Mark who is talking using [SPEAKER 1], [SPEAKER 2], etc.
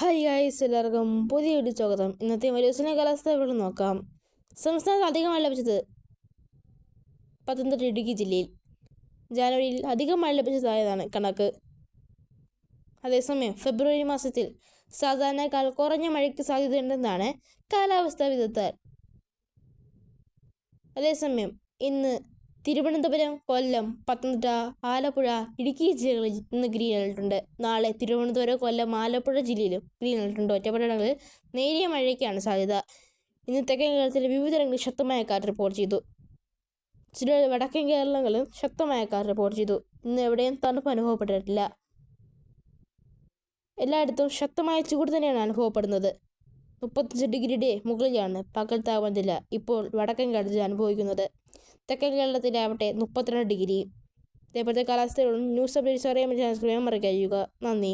[SPEAKER 1] hi guys എല്ലാവർക്കും പുതിയൊരു സ്വാഗതം ഇന്നത്തെ മരൂസിനെ കാലാവസ്ഥ ഇവിടെ നോക്കാം സംസ്ഥാനത്ത് അധികം മഴ ലഭിച്ചത് പത്തനംതിട്ട ഇടുക്കി ജില്ലയിൽ ജാനുവരിയിൽ അധികം മഴ ലഭിച്ചതായതാണ് കണക്ക് അതേസമയം ഫെബ്രുവരി മാസത്തിൽ സാധാരണക്കാൾ കുറഞ്ഞ മഴയ്ക്ക് സാധ്യതയുണ്ടെന്നാണ് കാലാവസ്ഥാ വിദഗ്ധർ അതേസമയം ഇന്ന് തിരുവനന്തപുരം കൊല്ലം പത്തനംതിട്ട ആലപ്പുഴ ഇടുക്കി ജില്ലകളിൽ ഇന്ന് ഗ്രീൻ അലർട്ട് ഉണ്ട് നാളെ തിരുവനന്തപുരം കൊല്ലം ആലപ്പുഴ ജില്ലയിലും ഗ്രീൻ അലർട്ട് ഉണ്ട് ഒറ്റപ്പെടങ്ങളിൽ നേരിയ മഴയ്ക്കാണ് സാധ്യത ഇന്ന് തെക്കൻ വിവിധ രംഗങ്ങളിൽ ശക്തമായ കാറ്റ് റിപ്പോർട്ട് ചെയ്തു ചില വടക്കൻ കേരളങ്ങളിലും ശക്തമായ കാറ്റ് റിപ്പോർട്ട് ചെയ്തു ഇന്ന് എവിടെയും തണുപ്പ് അനുഭവപ്പെട്ടിട്ടില്ല എല്ലായിടത്തും ശക്തമായ ചൂട് തന്നെയാണ് അനുഭവപ്പെടുന്നത് മുപ്പത്തഞ്ച് ഡിഗ്രിയുടെ മുകളിലാണ് പകൽ താപനില ഇപ്പോൾ വടക്കൻ കേരളത്തിൽ അനുഭവിക്കുന്നത് തെക്കൻ കേരളത്തിലാവട്ടെ മുപ്പത്തിരണ്ട് ഡിഗ്രി ഇതേപോലത്തെ കാലാവസ്ഥകളും ന്യൂസ് അപ്ഡേറ്റ്സ് അറിയാൻ വേണ്ടി സബ്സ്ക്രൈബ് ചെയ്യാൻ മറക്കാതിരിക്കുക നന്ദി